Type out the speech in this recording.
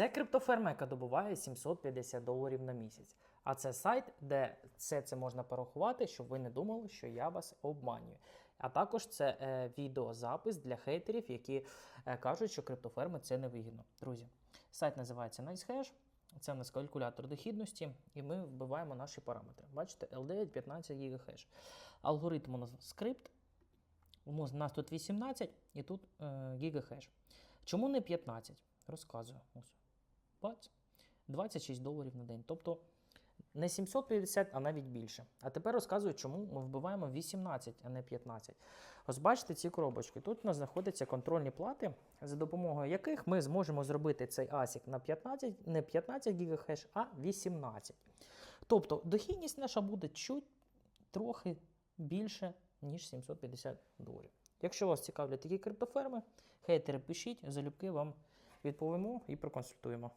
Це криптоферма, яка добуває 750 доларів на місяць. А це сайт, де все це можна порахувати, щоб ви не думали, що я вас обманюю. А також це е, відеозапис для хейтерів, які е, кажуть, що криптоферми це невигідно. Друзі, сайт називається NiceHash. Це у нас калькулятор дохідності, і ми вбиваємо наші параметри. Бачите, L9 15 ГГц. Алгоритм у нас скрипт. У нас тут 18 і тут е, гігахеш. Чому не 15? Розказую. Ось. Бац. 26 доларів на день. Тобто не 750, а навіть більше. А тепер розказую, чому ми вбиваємо 18, а не 15. Ось бачите ці коробочки. Тут у нас знаходяться контрольні плати, за допомогою яких ми зможемо зробити цей ASIC на 15, не 15 ГГц, а 18. Тобто дохідність наша буде чуть трохи більше, ніж 750 доларів. Якщо вас цікавлять такі криптоферми, хейтери пишіть, залюбки вам відповімо і проконсультуємо.